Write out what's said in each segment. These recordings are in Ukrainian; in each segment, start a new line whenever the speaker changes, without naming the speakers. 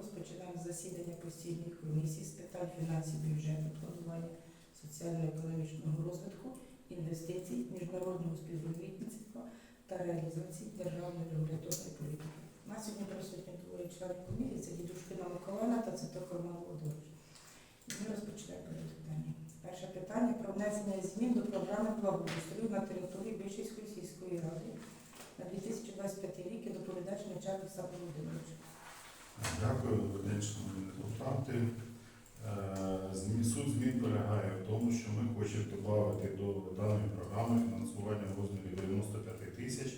розпочинаємо засідання постійної комісії з питань фінансів, бюджету, планування соціально-економічного розвитку, інвестицій, міжнародного співробітництва та реалізації державної регуляторної політики. У нас сьогодні присутні двоє членів комісії, це Дідушкина Миколаївна та Циток Роман Володимирович. Ми розпочинаємо денний. Перше питання про внесення змін до програми благоустрою на території Більшівської сільської ради на 2025 рік і доповідач начальник Саби Володимирович.
Дякую, шановні депутати. Е, Суть змін полягає в тому, що ми хочемо додати до даної програми фінансування в розмірі 95 тисяч.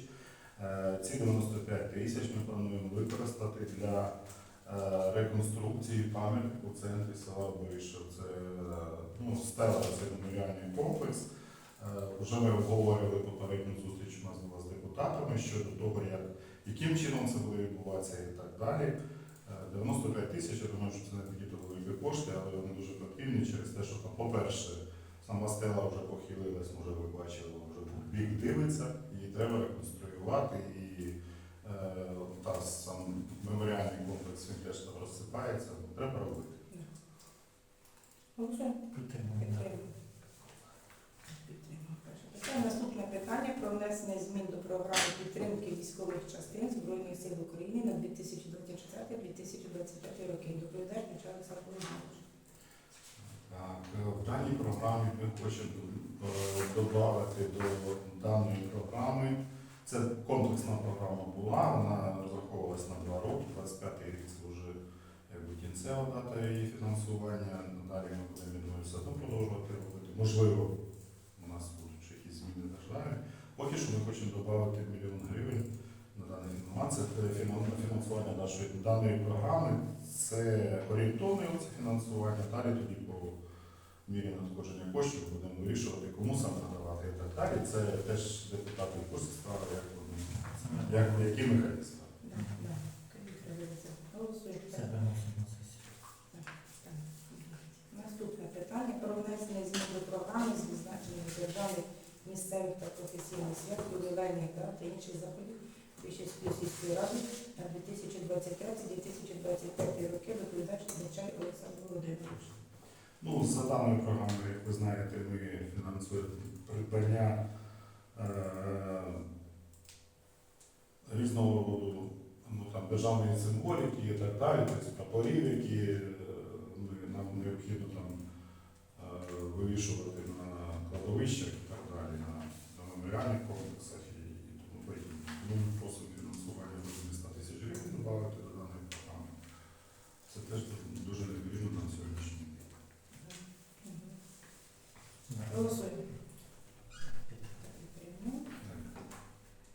Е, Ці 95 тисяч ми плануємо використати для е, реконструкції пам'яток у центрі села Боришев. Це ну, стела, це меморіальний комплекс. Вже ми обговорювали попередню зустріч у нас з депутатами щодо того, як, яким чином це буде відбуватися і так далі. Е, 95 тисяч, я думаю, що це не такі то великі кошти, але вони дуже потрібні через те, що по-перше, сама стела вже похилилась, може ви бачили, вже бік дивиться, її треба реконструювати і е, та сам меморіальний комплекс він теж там розсипається, ну, треба робити.
Голосуємо.
Підтримуємо.
Питання. Наступне питання про внесення змін до програми підтримки військових частин Збройних сил України на 2024-2025 роки. Доповідач начальник Саби
Так, е, в даній програмі ми хочемо е, додати до даної програми. Це комплексна програма була, вона розраховувалась на два роки, 25-й рік це якби, кінцева дата її фінансування. Надалі ми будемо я думаю, все одно продовжувати робити. Можливо, у нас будуть ще державі. Поки що ми хочемо додати мільйон гривень на даний фінансування. Це фінансування нашої даної програми. Це орієнтовне фінансування. Далі тоді по мірі надходження коштів будемо вирішувати, кому саме надавати і так далі. Це теж депутати в курсі справи, як вони, як, які механізми.
Наступне питання про внесення змін до програми з відзначенням державних місцевих та професійних свят, ювілейних дат та інших заходів Вищівської сільської ради на 2023-2025 роки доповідач Дячай Олександр Володимирович.
Ну, за даною програмою, як ви знаєте, ми фінансуємо придбання е, різного роду ну, там, державної символіки і так далі, тобто прапорів, які е, нам необхідно там е, вивішувати на кладовищах і так далі, на, на меморіальних комплексах і, тому подібне. Тому просимо фінансування до 100 тисяч гривень додати до даної програми. Це теж дуже необхідно на сьогоднішній день.
Голосуємо.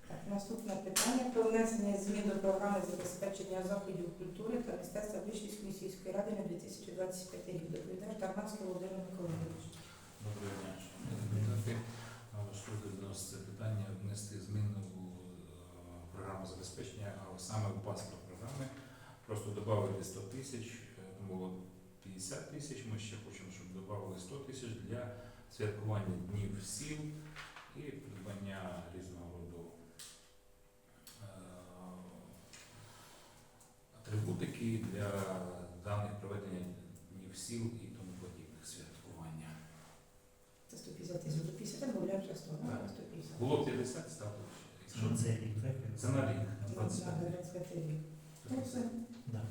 Так, наступне питання про внесення змін до програми забезпечення заходів культури та мистецтва Вищівської сільської ради на 2025 рік. Доповідач Тарнавський Володимир Миколайович.
Доброго дня, шановні депутати. Важливо відноситься питання внести зміни у е, програму забезпечення, а саме у паспорт програми. Просто додали 100 тисяч, е, було 50 тисяч. Ми ще хочемо, щоб додали 100 тисяч для святкування днів сіл і придбання різного роду е, атрибутики для даних проведення днів сіл і тому подібних святкування.
Це 150 тисяч. До 50 додаємо ще 100, да?
Так.
150.
Було 50, стало.
Що це рік, так?
Це на рік, на
На
25.
25 рік. Голосуємо.
Да.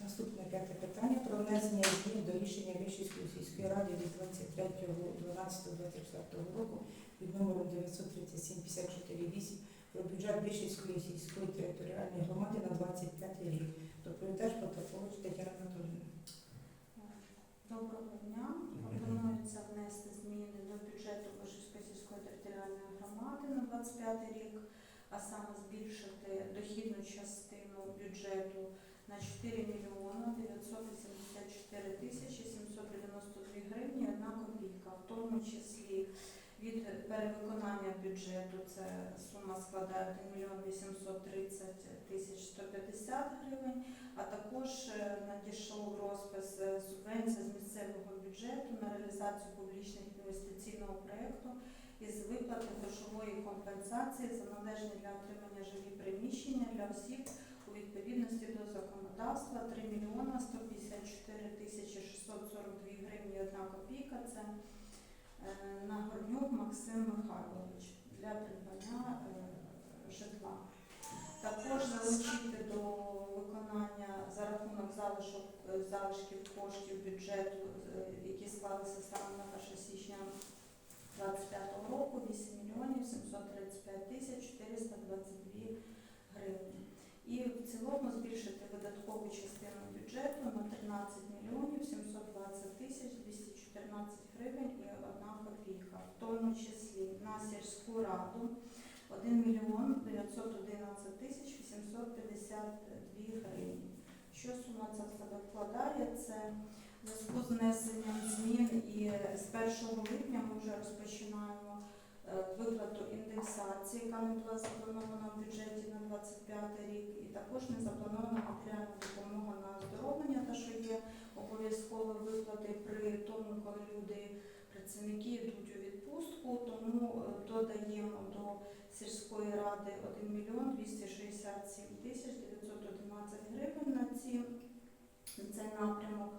Наступне п'яте питання про внесення змін до рішення Вищівської сільської ради від 23.12.24 року під номером 937-54-8 про бюджет Вищівської сільської територіальної громади на 25 рік. Доповідач Потапович Тетяна Анатолійовна.
Доброго дня. Пропонується внести зміни до бюджету Кошівської сільської територіальної громади на 25 рік, а саме збільшити дохідну частину бюджету на 4 мільйона 984 тисячі 792 гривні 1 копійка, в тому числі від перевиконання бюджету. Це сума складає 1 мільйон 830 тисяч 150 гривень, а також е, надійшов розпис е, субвенції з місцевого бюджету на реалізацію публічних інвестиційного проєкту із виплати грошової компенсації за належні для отримання жилі приміщення для осіб у відповідності до законодавства 3 мільйона 154 тисячі 642 гривні 1 копійка. Це е, Нагорнюк Максим Михайлович для придбання е, житла. Також залучити до виконання за рахунок залишок, е, залишків коштів бюджету, які склалися станом на 1 січня 2025 року 8 мільйонів 735 тисяч 422 гривні. І в цілому збільшити видаткову частину бюджету на 13 мільйонів 720 тисяч 214 гривень і 1 копійка, в тому числі на сільську раду 1 мільйон 911 тисяч 852 гривні. Що сума ця в себе вкладає? Це зв'язку з внесенням змін і з 1 липня ми вже розпочинаємо е, виплату індексації, яка не була запланована в бюджеті на 25 рік, і також не запланована матеріальна допомога на оздоровлення, та що є обов'язкові виплати при тому, коли люди, працівники йдуть у відпустку, тому е, додаємо до сільської ради 1 мільйон 267 тисяч 911 гривень на ці цей напрямок.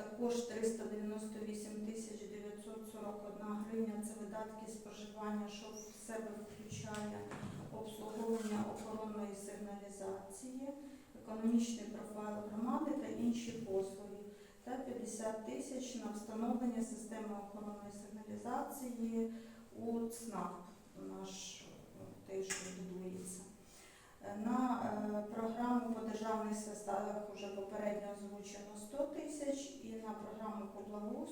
Також 398 тисяч 941 гривня це видатки споживання, що в себе включає обслуговування охоронної сигналізації, економічний профайл громади та інші послуги. Та 50 тисяч на встановлення системи охоронної сигналізації у ЦНАП, наш е, той, що будується. Е, На е, програму по державних составах вже попередньо озвучено 100 тисяч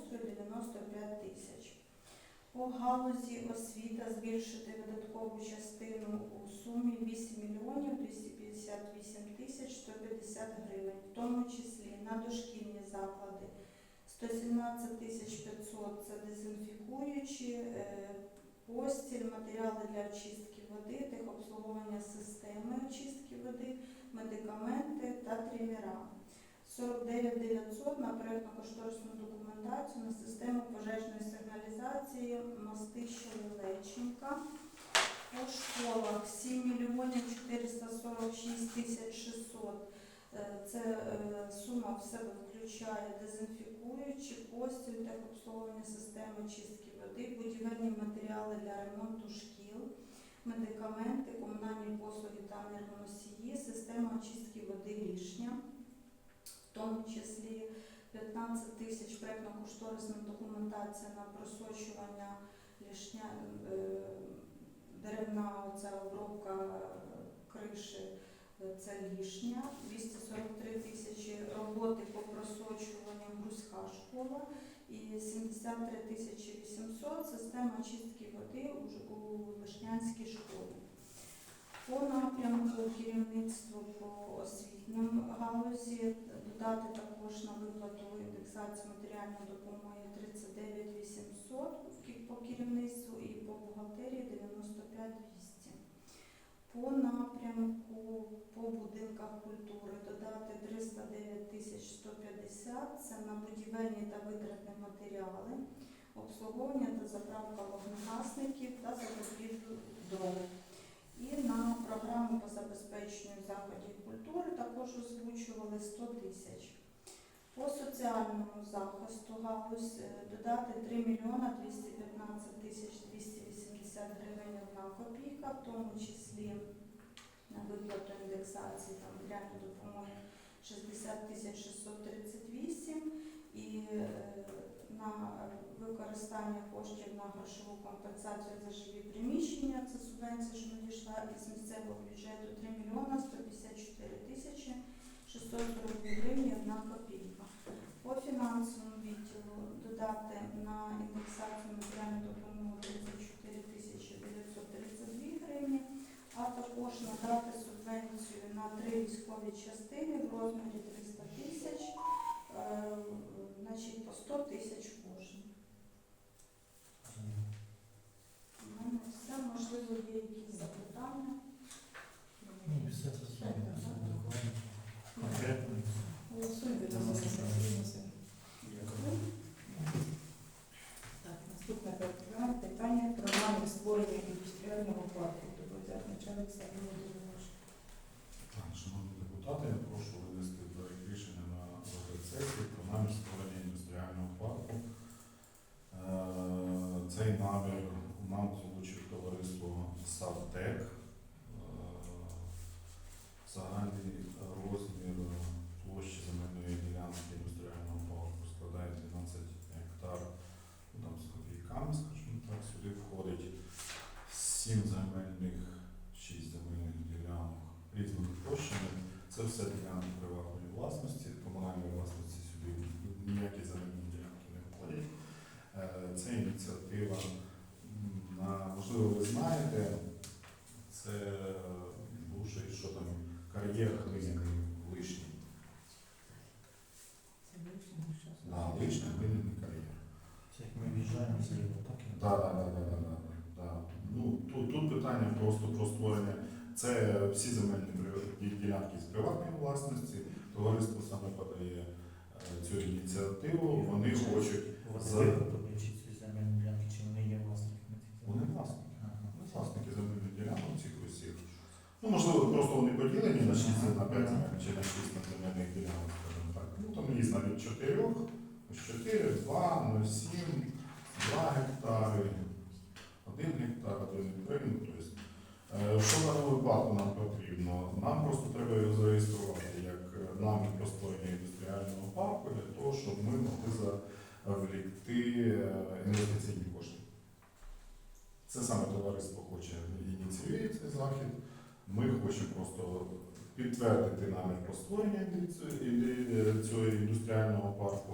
195 тисяч. По галузі освіта збільшити видаткову частину у сумі 8 мільйонів 258 тисяч 150 гривень, в тому числі на дошкільні заклади 117 тисяч 500 це дезінфікуючі, е, постіль, матеріали для очистки води, техобслуговування системи очистки води, медикаменти та триміра. 49 900 на проєктно-кошторисну документацію на систему пожежної сигналізації мостища Лелеченка. По школах 7 мільйонів 446 тисяч 600. Е, Це е, сума в себе включає дезінфікуючі, постіль, техобслуговування системи чистки води, будівельні матеріали для ремонту шкіл, медикаменти, комунальні послуги та енергоносії, система очистки води в тому числі 15 тисяч проєктно-кошторисна документація на просочування лішня, е, деревна оця обробка е, криші е, це лішня, 243 тисячі роботи по просочуванню Грузька школа і 73 тисячі 800 система чистки води у, Вишнянській школі. По напрямку керівництву по освітньому галузі додати також на виплату індексацію матеріальної допомоги 39 800 по керівництву і по бухгалтерії 95 200. По напрямку по будинках культури додати 309 150 це на будівельні та витратні матеріали, обслуговування та заправка вогнегасників та закупівлю дров. І на програму по забезпеченню заходів культури також озвучували 100 тисяч. По соціальному захисту галузь е, додати 3 мільйона 215 тисяч 280 гривень 1 копійка, в тому числі на виплату індексації та матеріальної допомоги 60 тисяч 638 і е, на використання коштів на грошову компенсацію за жилі приміщення. Це субвенція, що надійшла із місцевого бюджету 3 мільйона 154 тисячі 642 гривні 1 копійка. По фінансовому відділу додати на індексацію матеріальну допомогу 34 тисячі 932 гривні, а також надати субвенцію на три військові частини в розмірі 300 тисяч, е, значить по 100 тисяч кожен. У мене все, можливо, є якісь запитання.
Ну, все це докладно. Конкретно.
Голосуємо за засідання. Так, наступне питання- питання програми створення індустріального парку. Доповідає начальник Сергій Володимирович.
Так, шановні депутати. депутати, я прошу винести проект рішення на розгляд сесії про намір створення індустріального парку. Е, Цей намір нам озвучив товариство Савтек. Е, Загальний розмір площі земельної ділянки індустріального парку складає 12 гектар, ну, там з копійками, скажімо так, сюди входить 7 земельних, 6 земельних ділянок різними площами. Це все ділянки приватної власності, комунальної власності сюди ніякі земельні ділянки не входять. Е, Це ініціатива, м, на, можливо, ви знаєте, це бувший, що там,
більше, ніж що.
Да, лишній глиняний кар'єр.
Це як ми в'їжджаємо так і
Да, да, да, да, да, да, да. Ну, тут, тут питання просто про створення. Це всі земельні ділянки з приватної власності. Товариство саме подає е, цю ініціативу. Вони хочуть. За-
виготовлені чи ці земельні ділянки, чи вони є власниками цих
Вони
земель?
власники.
Ага.
Вони власники земельних ділянок цих усіх. Ну, можливо, просто вони поділені на 6 на 5 чи на 6 на земельних ділянок, скажімо так. Ну, там є навіть 4, 4, 2, 0,7, 2 гектари, 1 гектар, 1,3. Ну, тобто, що в даному випадку нам потрібно? Нам просто треба його зареєструвати як е, намір про індустріального парку для того, щоб ми могли завлікти е, інвестиційні кошти. Це саме товариство хоче ініціює цей захід. Ми хочемо просто підтвердити намір про створення інди- цього індустріального парку.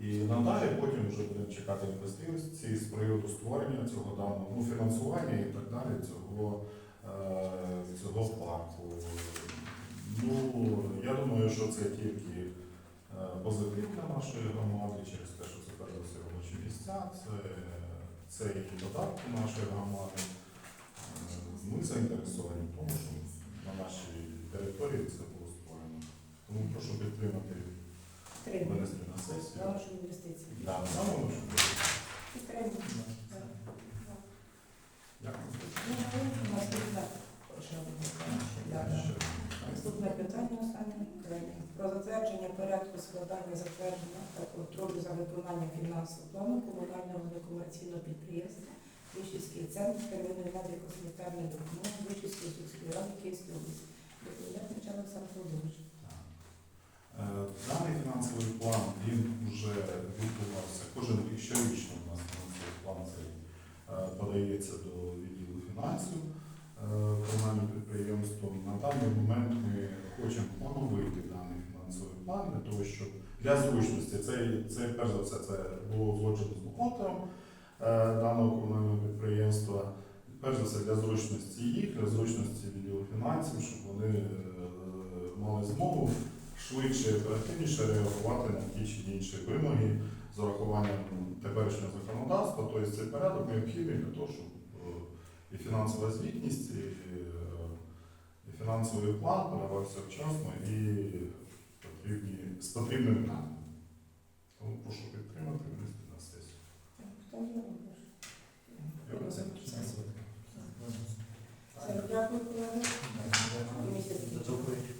І надалі потім вже будемо чекати інвестиції з приводу створення цього даного ну, фінансування і так далі цього, е, цього парку. Ну, я думаю, що це тільки е, позитив для нашої громади через те, що це перш робочі місця, це, це і додатки нашої громади. Ми заінтересовані в тому, щоб на нашій території це було створено. Тому прошу підтримати винести на сесію.
За вашу інвестицію.
Да.
Підтримуємо.
Дякую.
Наступне питання. Останнє. Про затвердження порядку складання затвердження та контролю за виконанням фінансового плану комунального некомерційного підприємства Вишівський центр первинної медико-санітарної допомоги Вишівської сільської ради Київської області. Доповідає Михайло Олександр Володимирович.
Даний фінансовий план він вже відбувався кожен рік щорічно у нас фінансовий план цей е, подається до відділу фінансів е, комунальним підприємством. На даний момент ми хочемо поновити даний фінансовий план для того, щоб для зручності це, це перш за все це було узгоджено з бухгалтером даного комунального підприємства. Перш за все для зручності їх, для зручності відділу фінансів, щоб вони е, мали змогу швидше, і оперативніше реагувати на ті чи інші вимоги з урахуванням теперішнього законодавства. Тобто цей порядок необхідний для того, щоб е, і фінансова звітність, і, е, фінансовий план подавався вчасно і потрібні, з потрібним даним. Тому прошу підтримати
上周会。